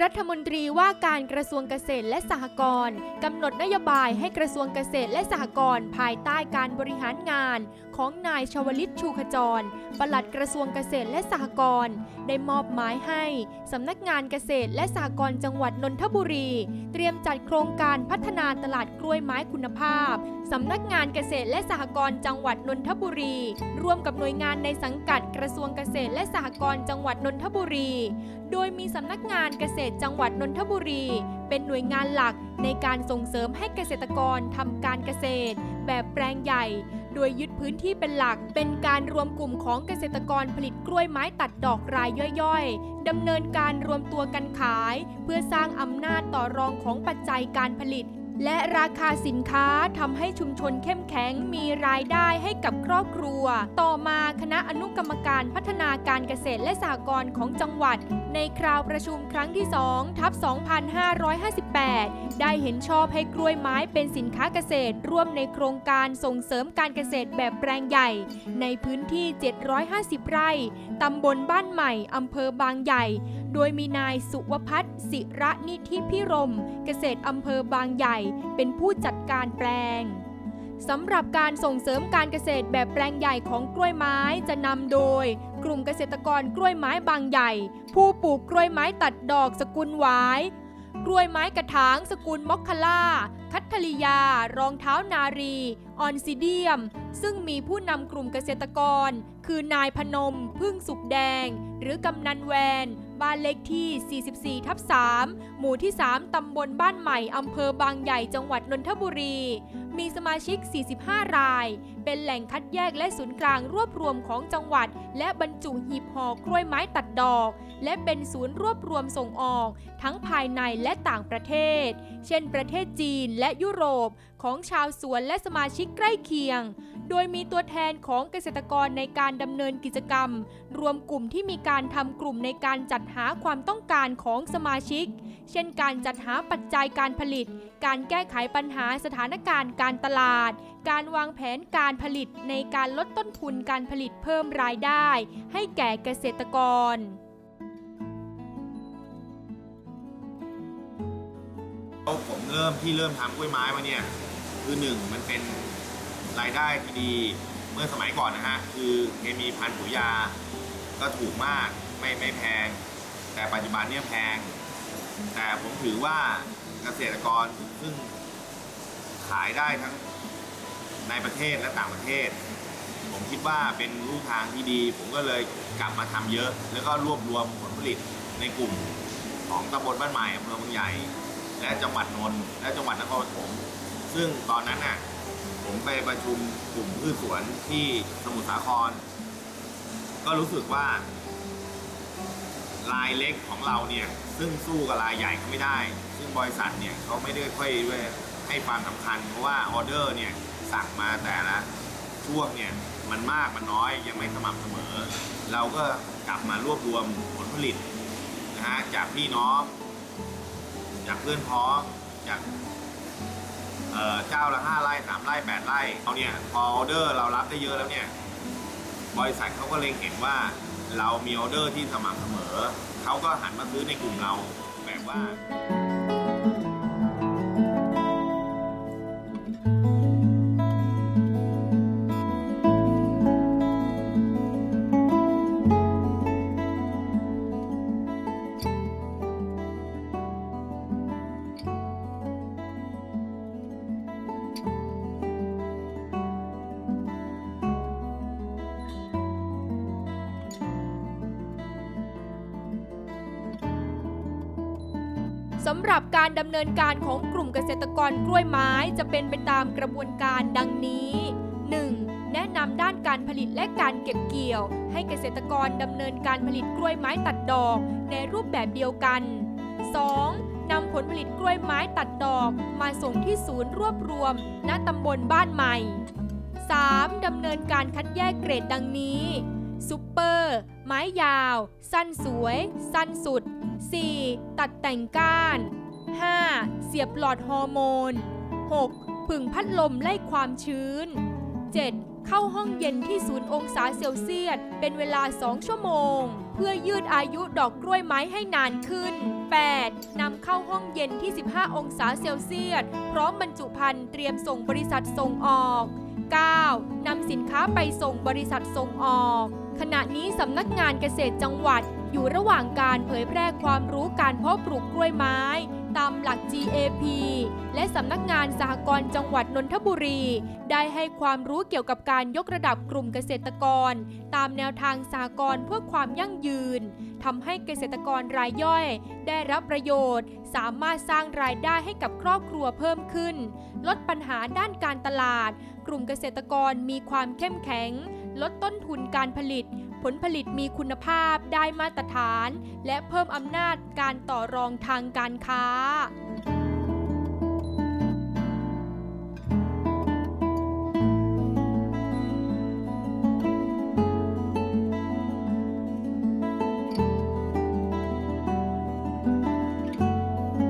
รัฐมนตรีว่าการกระทรวงเกษตรและสหกรณ์กำหนดนโยบายให้กระทรวงเกษตรและสหกรณ์ภายใต้การบริหารงาน ของนายชวลิตชูขจร ปลัดกระทรวงเกษตรและสหกรณ์ได้มอบหมายให้สำนักงานเกษตรและสหกรณ์จังหวัดนนทบุรี เตรียมจัดโครงการพัฒนาตลาดกล้วยไม้คุณภาพสำนักงานเกษตรและสหกรณ์จังหวัดนนทบุรี ร่วมกับหน่วยงานในสังกัดกระทรวงเกษตรและสหกรณ์จังหวัดนนทบุรี โดยมีสำนักงานเกษตรจังหวัดนนทบุรี เป็นหน่วยงานหลักในการส่งเสริมให้เกษตรกรทำการเกษตร แบบแปลงใหญ่ โดยยึดพื้นที่เป็นหลัก เป็นการรวมกลุ่มของเกษตรกรผลิตกล้วยไม้ตัดดอกรายย่อยๆดำเนินการรวมตัวกันขาย เพื่อสร้างอำนาจต่อรองของปัจจัยการผลิต และราคาสินค้าทำให้ชุมชนเข้มแข็งมีรายได้ให้กับครอบครัว ต่อมาคณะอนุกรรมการพัฒนาการเกษตรและสหกรณ์ของจังหวัด ในคราวประชุมครั้งที่2ทับ 2558 ได้เห็นชอบให้กล้วยไม้เป็นสินค้าเกษตร ร่วมในโครงการส่งเสริมการเกษตรแบบแปลงใหญ่ ในพื้นที่ 750 ไร่ตำบลบ้านใหม่อำเภอบางใหญ่ โดยมีนายสุวพัฒน์ศิระนิธิพิรม เกษตรอำเภอบางใหญ่ เป็นผู้จัดการแปลงสำหรับการส่งเสริมการเกษตรแบบแปลงใหญ่ของกล้วยไม้จะนำโดย กลุ่มเกษตรกรกล้วยไม้บางใหญ่ ผู้ปลูกกล้วยไม้ตัดดอกสกุลหวาย กล้วยไม้กระถางสกุลมอคคาล่า คัทธริยา รองเท้านารี ออนซิเดียม ซึ่งมีผู้นำกลุ่มเกษตรกร คือนายพนม พึ่งสุกแดง หรือกำนันแวน บ้านเลขที่ 44 ทับ 3 หมู่ที่ 3 ตำบลบ้านใหม่ อำเภอบางใหญ่ จังหวัดนนทบุรี มีสมาชิก 45 รายเป็นแหล่งคัดแยกและศูนย์กลางรวบรวมของจังหวัด และบรรจุหีบห่อกล้วยไม้ตัดดอก และเป็นศูนย์รวบรวมส่งออก ทั้งภายในและต่างประเทศ เช่น ประเทศจีนและยุโรปของชาวสวนและสมาชิกใกล้เคียง โดยมีตัวแทนของเกษตรกรในการดำเนินกิจกรรม รวมกลุ่มที่มีการทำกลุ่มในการจัดหาความต้องการของสมาชิก เช่น การจัดหาปัจจัยการผลิต การแก้ไขปัญหาสถานการณ์การตลาด การวางแผนการผลิตในการลดต้นทุนการผลิตเพิ่มรายได้ ให้แก่เกษตรกรผมเริ่มที่เริ่มทำกล้วยไม้มาเนี่ยคือหนึ่งมันเป็นรายได้ที่ดีเมื่อสมัยก่อนนะฮะคือเคมีพันธุ์ปุ๋ยยา ก็ถูกมากไม่ไม่แพง แต่ปัจจุบันเนี่ยแพง แต่ผมถือว่าเกษตรกรซึ่งขายได้ทั้ง ในประเทศและต่างประเทศ ผมคิดว่าเป็นรูทางที่ดี ผมก็เลยกลับมาทำเยอะ แล้วก็รวบรวมผลผลิตในกลุ่มของตำบลบ้านใหม่อำเภอบางใหญ่ และจังหวัดนนท์และจังหวัดนครปฐมซึ่งตอนนั้นน่ะผมไปประชุมกลุ่มพืชสวนที่สมุทรสาคร ก็รู้สึกว่า รายเล็กของเราเนี่ย ซึ่งสู้กับรายใหญ่เขาไม่ได้ ซึ่งบริษัทเนี่ยเขาไม่ได้ค่อยให้ความสำคัญ เพราะว่าออเดอร์เนี่ย สั่งมาแต่ละช่วงเนี่ยมันมากมันน้อยยังไม่สม่ำเสมอ เราก็กลับมารวบรวมผลผลิตนะฮะจากพี่น้อง จากเพื่อนพ้องจากเอ่อเจ้าละห้าไร่สามไร่แปดไร่เอาเนี่ยพอออเดอร์เรารับได้เยอะแล้วเนี่ยบริษัทเขาก็เล็งเห็นว่าเรามีออเดอร์ที่สม่ำเสมอ เขาก็หันมาซื้อในกลุ่มเราแบบว่า สำหรับการดำเนินการของกลุ่มเกษตรกรกล้วยไม้จะเป็นไปตามกระบวนการดังนี้ 1. แนะนำด้านการผลิตและการเก็บเกี่ยว ให้เกษตรกรดำเนินการผลิตกล้วยไม้ตัดดอกในรูปแบบเดียวกัน 2. นำผลผลิตกล้วยไม้ตัดดอกมาส่งที่ศูนย์รวบรวม ณตำบลบ้านใหม่ 3. ดำเนินการคัดแยกเกรดดังนี้ ซุปเปอร์ ไม้ยาว สั้นสวย สั้นสุด 4. ตัดแต่งก้าน 5. เสียบหลอดฮอร์โมน 6. ผึ่งพัดลมไล่ความชื้น 7. เข้าห้องเย็นที่ศูนย์องศาเซลเซียส เป็นเวลา 2 ชั่วโมง เพื่อยืดอายุดอกกล้วยไม้ให้นานขึ้น 8. ดนำเข้าห้องเย็นที่ 15 องศาเซลเซียส พร้อมบรรจุภัณฑ์เตรียมส่งบริษัทส่งออก 9. นำสินค้าไปส่งบริษัทส่งออก ขณะนี้สำนักงานเกษตรจังหวัดอยู่ระหว่างการเผยแพร่ความรู้การเพาะปลูกกล้วยไม้ ตามหลัก GAP และสำนักงานสหกรณ์จังหวัดนนทบุรี ได้ให้ความรู้เกี่ยวกับการยกระดับกลุ่มเกษตรกร ตามแนวทางสหกรณ์เพื่อความยั่งยืน ทำให้เกษตรกรรายย่อย ได้รับประโยชน์ สามารถสร้างรายได้ให้กับครอบครัวเพิ่มขึ้น ลดปัญหาด้านการตลาด กลุ่มเกษตรกรมีความเข้มแข็ง ลดต้นทุนการผลิต ผลผลิตมีคุณภาพได้มาตรฐาน และเพิ่มอำนาจการต่อรองทางการค้า